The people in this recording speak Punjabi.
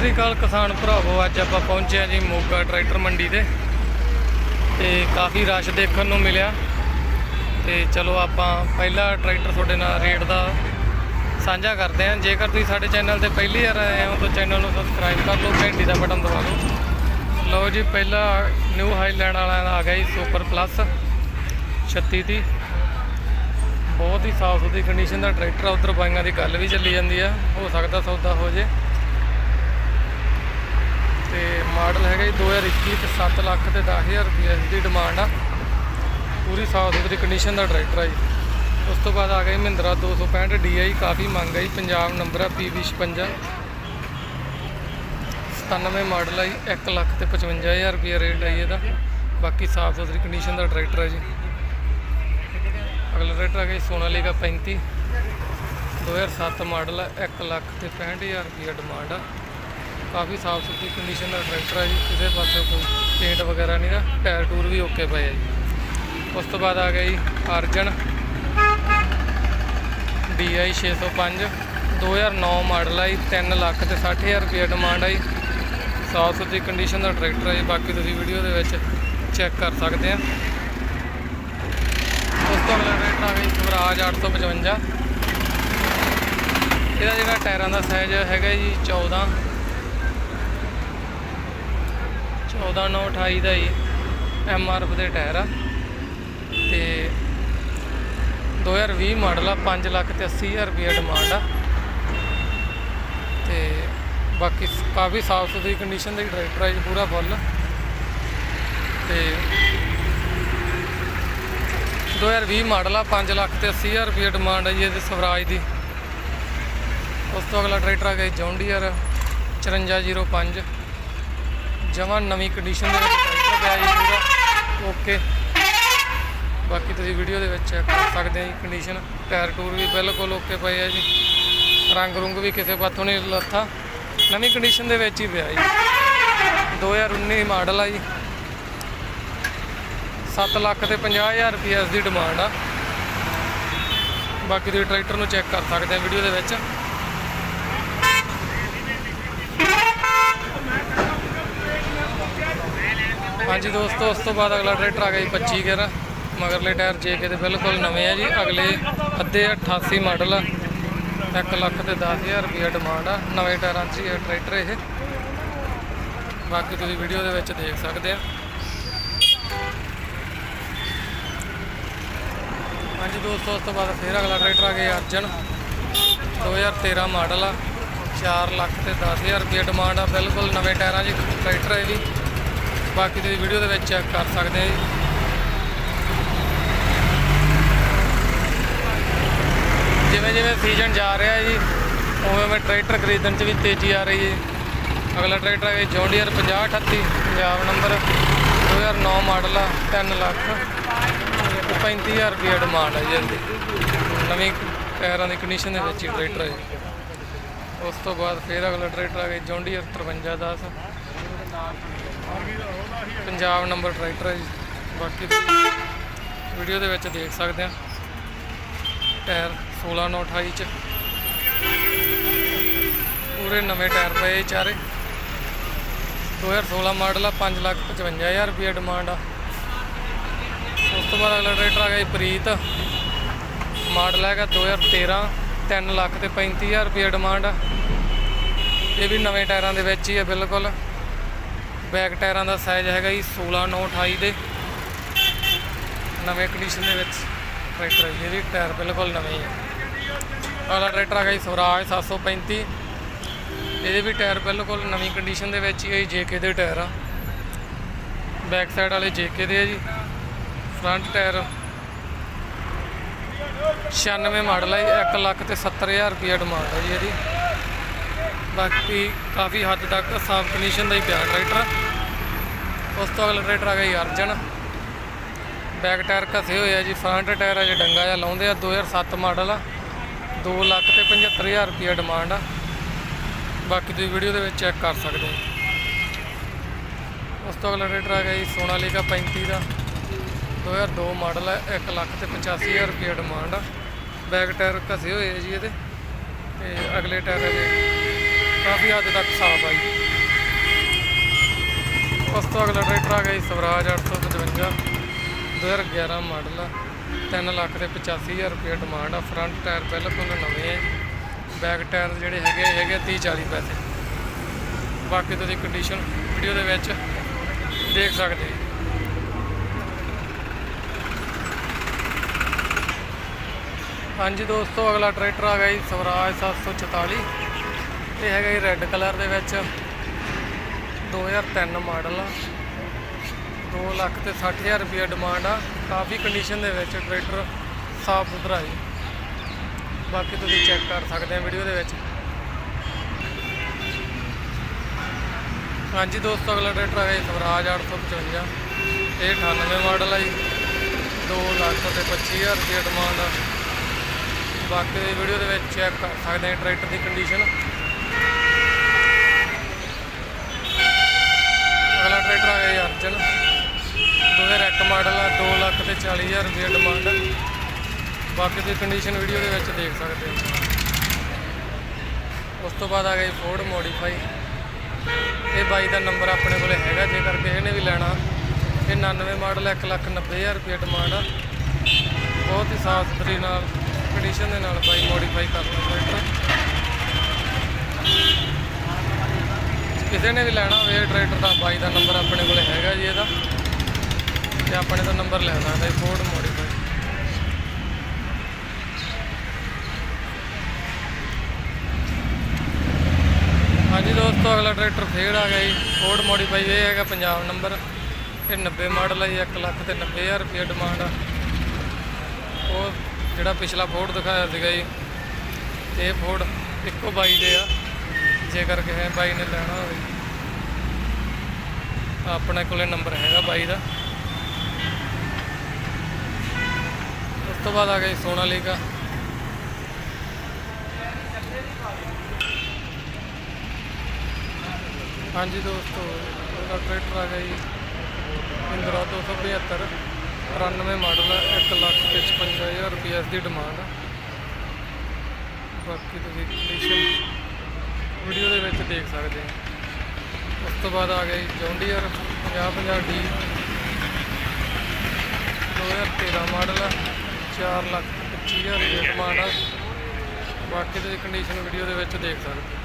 ਸ੍ਰੀ ਅਕਾਲ ਕਿਸਾਨ ਭਰਾਵੋ, ਅੱਜ ਆਪਾਂ ਪਹੁੰਚੇ ਹਾਂ ਜੀ ਮੋਗਾ ਟਰੈਕਟਰ ਮੰਡੀ ਤੇ ਤੇ ਕਾਫੀ ਰਸ਼ ਦੇਖਣ ਨੂੰ ਮਿਲਿਆ। ਤੇ ਚਲੋ ਆਪਾਂ ਪਹਿਲਾ ਟਰੈਕਟਰ ਤੁਹਾਡੇ ਨਾਲ ਰੇਟ ਦਾ ਸਾਂਝਾ ਕਰਦੇ ਹਾਂ। ਜੇਕਰ ਤੁਸੀਂ ਸਾਡੇ ਚੈਨਲ ਤੇ ਪਹਿਲੀ ਵਾਰ ਆਏ ਹੋ ਤਾਂ ਚੈਨਲ ਨੂੰ ਸਬਸਕ੍ਰਾਈਬ ਕਰ ਲਓ, ਘੰਟੀ ਦਾ ਬਟਨ ਦਬਾ ਲਓ। ਲਓ ਜੀ, ਪਹਿਲਾ ਨਿਊ ਹਾਈਲੈਂਡ ਵਾਲਾ ਦਾ ਆ ਗਿਆ ਜੀ ਸੁਪਰ ਪਲੱਸ 3630 ਬਹੁਤ ਹੀ ਸਾਫ਼ ਸੁਥਰੀ ਕੰਡੀਸ਼ਨ ਦਾ ਟਰੈਕਟਰ ਆ, ਉਧਰ ਬਾਈਆਂ ਦੀ ਗੱਲ ਵੀ ਚੱਲੀ ਜਾਂਦੀ ਆ। ਹੋ ਸਕਦਾ ਸੌਦਾ ਹੋ ਜੇ। ਮਾਡਲ ਹੈਗਾ ਜੀ 2021 ਤੇ 7 ਲੱਖ ਤੇ 10000 ਰੁਪਏ ਦੀ ਡਿਮਾਂਡ ਆ। ਪੂਰੀ ਸਾਫ਼ ਸੁਥਰੀ ਕੰਡੀਸ਼ਨ ਦਾ ਟਰੈਕਟਰ ਆ ਜੀ। ਉਸ ਤੋਂ ਬਾਅਦ ਆ ਗਿਆ ਜੀ ਮਹਿੰਦਰਾ 265 DI ਕਾਫੀ ਮੰਗ ਆ ਜੀ, ਪੰਜਾਬ ਨੰਬਰ ਆ PV 56 97 ਮਾਡਲ ਆ ਜੀ 1 ਲੱਖ ਤੇ 55000 ਰੁਪਏ ਰੇਟ ਆ ਜੀ ਇਹਦਾ। ਬਾਕੀ ਸਾਫ਼ ਸੁਥਰੀ ਕੰਡੀਸ਼ਨ ਦਾ ਟਰੈਕਟਰ ਆ ਜੀ। ਅਗਲਾ ਟਰੈਕਟਰ ਆ ਗਿਆ ਜੀ, ਸੋਨਾਲੀਕਾ 35 2007 ਮਾਡਲ ਆ 1 ਲੱਖ ਤੇ 65000 ਰੁਪਏ ਡਿਮਾਂਡ ਆ। ਕਾਫੀ ਸਾਫ਼ ਸੁਥਰੀ ਕੰਡੀਸ਼ਨ ਦਾ ਟਰੈਕਟਰ ਆ ਜੀ, ਕਿਸੇ ਪਾਸੇ ਕੋਈ ਪੇਂਟ ਵਗੈਰਾ ਨਹੀਂ ਦਾ ਟਾਇਰ ਟੂਰ ਵੀ ਓਕੇ ਪਏ ਆ ਜੀ। ਉਸ ਤੋਂ ਬਾਅਦ ਆ ਗਿਆ ਜੀ ਅਰਜਨ DI 605 2009 ਮਾਡਲ ਆ ਜੀ 3 ਲੱਖ ਤੇ 60000 ਰੁਪਏ ਡਿਮਾਂਡ ਆਈ ਸਾਫ਼ ਸੁਥਰੀ ਕੰਡੀਸ਼ਨ ਦਾ ਟਰੈਕਟਰ ਆ ਜੀ, ਬਾਕੀ ਤੁਸੀਂ ਵੀਡੀਓ ਦੇ ਵਿੱਚ ਚੈੱਕ ਕਰ ਸਕਦੇ ਆ। ਉਸ ਤੋਂ ਅਗਲਾ ਟਰੈਕਟਰ ਆ ਗਿਆ ਜੀ ਸਵਰਾਜ 855 ਇਹਦਾ ਜਿਹੜਾ ਟਾਇਰਾਂ ਦਾ ਸਾਈਜ਼ ਹੈਗਾ ਜੀ 14 14 9 28 ਦਾ ਹੀ ਐਮ ਆਰ ਐਫ ਦੇ ਟਾਇਰ ਆ। ਤੇ 2020 ਮਾਡਲ ਆ 5 ਲੱਖ ਤੇ 80000 ਰੁਪਏ ਡਿਮਾਂਡ ਆ। ਤੇ ਬਾਕੀ ਕਾਫੀ ਸਾਫ਼ ਸੁਥਰੀ ਕੰਡੀਸ਼ਨ ਦਾ ਟਰੈਕਟਰ ਹੈ ਜੀ ਪੂਰਾ ਫੁੱਲ ਤੇ 2020 ਮਾਡਲ ਆ 5 ਲੱਖ ਤੇ 80000 ਰੁਪਏ ਡਿਮਾਂਡ ਹੈ ਜੀ ਇਹਦੇ ਸਵਰਾਜ ਦੀ। ਉਸ ਤੋਂ ਅਗਲਾ ਟਰੈਕਟਰ ਆ ਗਿਆ ਜੀ ਜੌਨ ਡੀਅਰ 5405 ਜਮਾਂ ਨਵੀਂ ਕੰਡੀਸ਼ਨ ਦੇ ਵਿੱਚ ਟਰੈਕਟਰ ਪਿਆ ਜੀ ਪੂਰਾ। ਓਕੇ ਬਾਕੀ ਤੁਸੀਂ ਵੀਡੀਓ ਦੇ ਵਿੱਚ ਚੈੱਕ ਕਰ ਸਕਦੇ ਆ ਜੀ ਕੰਡੀਸ਼ਨ ਟਾਇਰ ਟੂਰ ਵੀ ਬਿਲਕੁਲ ਓਕੇ ਪਏ ਆ ਜੀ। ਰੰਗ ਰੁੰਗ ਵੀ ਕਿਸੇ ਪਾਸੋਂ ਨਹੀਂ ਲੱਥਾ। ਨਵੀਂ ਕੰਡੀਸ਼ਨ ਦੇ ਵਿੱਚ ਹੀ ਪਿਆ ਜੀ। 2019 ਮਾਡਲ ਆ ਜੀ। 7 ਲੱਖ ਤੇ 50000 ਰੁਪਏ ਇਸ ਦੀ ਡਿਮਾਂਡ ਆ। ਬਾਕੀ ਤੁਸੀਂ ਟਰੈਕਟਰ ਨੂੰ ਚੈੱਕ ਕਰ ਸਕਦੇ ਆ ਵੀਡੀਓ ਦੇ ਵਿੱਚ। ਹਾਂਜੀ ਦੋਸਤੋ, ਉਸ ਤੋਂ ਬਾਅਦ ਅਗਲਾ ਟਰੈਕਟਰ ਆ ਗਿਆ ਜੀ 25 ਗੇਅਰ ਮਗਰਲੇ ਟਾਇਰ ਜੇਕੇ ਦੇ ਬਿਲਕੁਲ ਨਵੇਂ ਆ ਜੀ। ਅਗਲੇ ਅੱਧੇ 88 ਮਾਡਲ ਆ। 1 ਲੱਖ ਤੇ 10000 ਰੁਪਏ ਡਿਮਾਂਡ ਆ। ਨਵੇਂ ਟਾਇਰਾਂ 'ਚ ਹੀ ਇਹ ਟਰੈਕਟਰ ਇਹ। ਬਾਕੀ ਤੁਸੀਂ ਵੀਡੀਓ ਦੇ ਵਿੱਚ ਦੇਖ ਸਕਦੇ ਆ। ਹਾਂਜੀ ਦੋਸਤੋ, ਉਸ ਤੋਂ ਬਾਅਦ ਫਿਰ ਅਗਲਾ ਟਰੈਕਟਰ ਆ ਗਿਆ ਅਰਜਨ। 2013 ਮਾਡਲ ਆ। 4 ਲੱਖ ਤੇ 10000 ਰੁਪਏ ਡਿਮਾਂਡ ਆ। ਬਿਲਕੁਲ ਨਵੇਂ ਟਾਇਰਾਂ 'ਚ ਟਰੈਕਟਰ ਹੈ ਜੀ ਬਾਕੀ ਤੁਸੀਂ ਵੀਡੀਓ ਦੇ ਵਿੱਚ ਚੈੱਕ ਕਰ ਸਕਦੇ ਆ ਜੀ। ਜਿਵੇਂ ਜਿਵੇਂ ਸੀਜ਼ਨ ਜਾ ਰਿਹਾ ਜੀ, ਉਵੇਂ ਉਵੇਂ ਟਰੈਕਟਰ ਖਰੀਦਣ 'ਚ ਵੀ ਤੇਜ਼ੀ ਆ ਰਹੀ ਹੈ ਅਗਲਾ ਟਰੈਕਟਰ ਹੈ ਜੌਂਡੀਅਰ 5038 ਪੰਜਾਬ ਨੰਬਰ 2009 ਮਾਡਲ ਆ 3 ਲੱਖ ਤੇ 35000 ਰੁਪਏ ਡਿਮਾਂਡ ਹੈ ਜੀ ਇਹਦੀ। ਨਵੀਂ ਟਾਇਰਾਂ ਦੀ ਕੰਡੀਸ਼ਨ ਦੇ ਵਿੱਚ ਹੀ ਟਰੈਕਟਰ ਹੈ ਜੀ। ਉਸ ਤੋਂ ਬਾਅਦ ਫਿਰ ਅਗਲਾ ਟਰੈਕਟਰ ਆ ਗਿਆ John Deere 5310 Punjab number tractor ਹੈ ਜੀ। ਬਾਕੀ ਤੁਸੀਂ ਵੀਡੀਓ ਦੇ ਵਿੱਚ ਦੇਖ ਸਕਦੇ ਆ ਟਾਇਰ 16928 ਚ। ਪੂਰੇ ਨਵੇਂ ਟਾਇਰ ਪਏ ਇਹ ਚਾਰੇ। 2016 ਮਾਡਲ ਆ 5 ਲੱਖ 55000 ਰੁਪਏ ਡਿਮਾਂਡ ਆ। ਉਸ ਤੋਂ ਬਾਅਦ ਅਗਲਾ ਟਰੈਕਟਰ ਆ ਗਿਆ ਜੀ ਪ੍ਰੀਤ। ਮਾਡਲ ਹੈਗਾ 2013 3 ਲੱਖ ਤੇ 35000 ਰੁਪਏ ਡਿਮਾਂਡ ਆ। ਇਹ ਵੀ ਨਵੇਂ ਟਾਇਰਾਂ ਦੇ ਵਿੱਚ ਹੀ ਹੈ ਬਿਲਕੁਲ। ਬੈਕ ਟਾਇਰਾਂ ਦਾ ਸਾਈਜ਼ ਹੈਗਾ ਜੀ 16 9 28 ਦੇ। ਨਵੇਂ ਕੰਡੀਸ਼ਨ ਦੇ ਵਿੱਚ ਟਰੈਕਟਰ ਹੈ ਜੀ, ਇਹ ਟਾਇਰ ਬਿਲਕੁਲ ਨਵੇਂ ਹੀ। ਹੈ ਅਗਲਾ ਟਰੈਕਟਰ ਹੈਗਾ ਜੀ ਸਵਰਾਜ 735 ਇਹਦੇ ਵੀ ਟਾਇਰ ਬਿਲਕੁਲ ਨਵੀਂ ਕੰਡੀਸ਼ਨ ਦੇ ਵਿੱਚ ਹੀ ਹੈ ਜੇਕੇ ਦੇ ਟਾਇਰ ਆ। ਬੈਕ ਸਾਈਡ ਵਾਲੇ ਜੇਕੇ ਦੇ ਆ ਜੀ। ਫਰੰਟ ਟਾਇਰ 96 ਮਾਡਲ ਹੈ 1 ਲੱਖ ਤੇ 70000 ਰੁਪਏ ਡਿਮਾਂਡ ਹੈ ਜੀ ਇਹਦੀ। ਬਾਕੀ ਕਾਫੀ ਹੱਦ ਤੱਕ ਸਾਫ਼ ਕੰਡੀਸ਼ਨ ਦਾ ਹੀ ਪਿਆ ਟਰੈਕਟਰ। ਉਸ ਤੋਂ ਅਗਲਾ ਟਰੈਕਟਰ ਆ ਗਿਆ ਜੀ ਅਰਜਨ। ਬੈਕ ਟਾਇਰ ਘਸੇ ਹੋਏ ਆ ਜੀ ਫਰੰਟ ਟਾਇਰ ਅਜੇ ਡੰਗਾ ਜਿਹਾ ਲਾਉਂਦੇ ਆ 2007 ਮਾਡਲ ਆ। 2 ਲੱਖ ਤੇ 75000 ਰੁਪਏ ਡਿਮਾਂਡ ਆ। ਬਾਕੀ ਤੁਸੀਂ ਵੀਡੀਓ ਦੇ ਵਿੱਚ ਚੈੱਕ ਕਰ ਸਕਦੇ ਹੋ। ਉਸ ਤੋਂ ਅਗਲਾ ਟਰੈਕਟਰ ਆ ਗਿਆ ਜੀ ਸੋਨਾਲੀਕਾ 35 ਦਾ। 2002 ਮਾਡਲ ਹੈ 1 ਲੱਖ ਤੇ 85000 ਰੁਪਏ ਡਿਮਾਂਡ ਆ। ਬੈਕ ਟਾਇਰ ਘਸੇ ਹੋਏ ਆ ਜੀ ਇਹਦੇ। ਤੇ ਅਗਲੇ ਟਾਇਰ ਦੇ ਕਾਫੀ ਹੱਦ ਤੱਕ ਸਾਫ਼ ਆ ਜੀ। ਉਸ ਤੋਂ ਅਗਲਾ ਟਰੈਕਟਰ ਆ ਗਿਆ ਜੀ ਸਵਰਾਜ 855 2011 ਮਾਡਲ ਆ। 3 ਲੱਖ ਤੇ 85000 ਰੁਪਏ ਡਿਮਾਂਡ ਆ। ਫਰੰਟ ਟਾਇਰ ਬਿਲਕੁਲ ਨਵੇਂ ਆ ਬੈਕ ਟਾਇਰ ਜਿਹੜੇ ਹੈਗੇ ਹੈਗੇ 30 40 ਪੈਸੇ। ਬਾਕੀ ਤੁਸੀਂ ਕੰਡੀਸ਼ਨ ਵੀਡੀਓ ਦੇ ਵਿੱਚ ਦੇਖ ਸਕਦੇ ਜੀ। ਹਾਂਜੀ ਦੋਸਤੋ, ਅਗਲਾ ਟਰੈਕਟਰ ਆ ਗਿਆ ਜੀ ਸਵਰਾਜ 744 ਇਹ ਹੈਗਾ ਜੀ ਰੈੱਡ ਕਲਰ ਦੇ ਵਿੱਚ। 2003 ਮਾਡਲ ਆ। 2 ਲੱਖ ਤੇ 60000 ਰੁਪਏ ਡਿਮਾਂਡ ਆ। ਕਾਫੀ ਕੰਡੀਸ਼ਨ ਦੇ ਵਿੱਚ ਟਰੈਕਟਰ ਸਾਫ਼ ਸੁਥਰਾ ਜੀ। ਬਾਕੀ ਤੁਸੀਂ ਚੈੱਕ ਕਰ ਸਕਦੇ ਆ ਵੀਡੀਓ ਦੇ ਵਿੱਚ। ਹਾਂਜੀ ਦੋਸਤੋ, ਅਗਲਾ ਟਰੈਕਟਰ ਆ ਗਿਆ ਜੀ ਸਵਰਾਜ 855 ਇਹ 98 ਮਾਡਲ ਆ ਜੀ। 2 ਲੱਖ ਤੇ 25000 ਰੁਪਏ ਡਿਮਾਂਡ ਆ। ਬਾਕੀ ਵੀਡੀਓ ਦੇ ਵਿੱਚ ਚੈੱਕ ਕਰ ਸਕਦੇ ਆ ਟਰੈਕਟਰ ਦੀ ਕੰਡੀਸ਼ਨ ਅਗਲਾ ਟਰੈਕਟਰ ਆ ਗਿਆ ਜੀ ਅਰਜਨ। 2001 ਮਾਡਲ ਆ 2 ਲੱਖ ਤੇ 40000 ਰੁਪਏ ਡਿਮਾਂਡ ਬਾਕੀ ਦੀ ਕੰਡੀਸ਼ਨ ਵੀਡੀਓ ਦੇ ਵਿੱਚ ਦੇਖ ਸਕਦੇ ਹੋ। ਉਸ ਤੋਂ ਬਾਅਦ ਆ ਗਿਆ ਫੋਰਡ ਮੋਡੀਫਾਈ ਇਹ ਬਾਈ ਦਾ ਨੰਬਰ ਆਪਣੇ ਕੋਲੇ ਹੈਗਾ, ਜੇਕਰ ਕਿਸੇ ਨੇ ਵੀ ਲੈਣਾ। ਇਹ 99 ਮਾਡਲ 1 ਲੱਖ 90000 ਰੁਪਏ ਡਿਮਾਂਡ ਆ। ਬਹੁਤ ਹੀ ਸਾਫ਼ ਸੁਥਰੀ ਨਾਲ ਕੰਡੀਸ਼ਨ ਦੇ ਨਾਲ ਬਾਈ ਮੋਡੀਫਾਈ ਕਰ ਕਰਦਾ ਟਰੈਕਟਰ। ਕਿਸੇ ਨੇ ਵੀ ਲੈਣਾ ਹੋਵੇ, ਇਹ ਟਰੈਕਟਰ ਦਾ ਬਾਈ ਦਾ ਨੰਬਰ ਆਪਣੇ ਕੋਲ ਹੈਗਾ ਜੀ ਇਹਦਾ। ਤੇ ਆਪਣੇ ਤੋਂ ਨੰਬਰ ਲੈ ਸਕਦਾ ਹੈ ਫੋਰਡ ਮੋਡੀਫਾਈ ਹਾਂਜੀ ਦੋਸਤੋ, ਅਗਲਾ ਟਰੈਕਟਰ ਫੇਰ ਆ ਗਿਆ ਜੀ ਫੋਰਡ ਮੋਡੀਫਾਈ ਇਹ ਹੈਗਾ ਪੰਜਾਬ ਨੰਬਰ ਇਹ 90 ਮਾਡਲ ਹੈ ਜੀ 1 ਲੱਖ ਤੇ 90000 ਰੁਪਏ ਡਿਮਾਂਡ ਆ। ਉਹ ਜਿਹੜਾ ਪਿਛਲਾ ਫੋਰਡ ਦਿਖਾਇਆ ਸੀਗਾ ਜੀ ਤੇ ਫੋਰਡ ਇੱਕੋ ਬਾਈ ਦੇ ਆ। ਜੇਕਰ ਕਿਸੇ ਬਾਈ ਨੇ ਲੈਣਾ ਹੋਵੇ। ਆਪਣੇ ਕੋਲੇ ਨੰਬਰ ਹੈਗਾ ਬਾਈ ਦਾ। ਉਸ ਤੋਂ ਬਾਅਦ ਆ ਗਈ ਸੋਨਾਲੀਕਾ ਹਾਂਜੀ ਦੋਸਤੋ ਉਹਦਾ ਟਰੈਕਟਰ ਆ ਗਿਆ ਜੀ। ਇੰਦਰਾ 275 93 ਮਾਡਲ ਹੈ 1 ਲੱਖ ਤੇ 55000 ਰੁਪਏ ਇਸ ਦੀ ਡਿਮਾਂਡ ਬਾਕੀ ਤੁਸੀਂ ਕੰਡੀਸ਼ਨ ਵੀਡੀਓ ਦੇ ਵਿੱਚ ਦੇਖ ਸਕਦੇ ਹਾਂ। ਉਸ ਤੋਂ ਬਾਅਦ ਆ ਗਈ ਜੌਂਡੀਅਰ 5050 ਡੀ 2013 ਮਾਡਲ ਹੈ 4 ਲੱਖ 25000 ਰੁਪਏ ਡਿਮਾਂਡ ਆ। ਬਾਕੀ ਦੀ ਕੰਡੀਸ਼ਨ ਵੀਡੀਓ ਦੇ ਵਿੱਚ ਦੇਖ ਸਕਦੇ ਹੋ।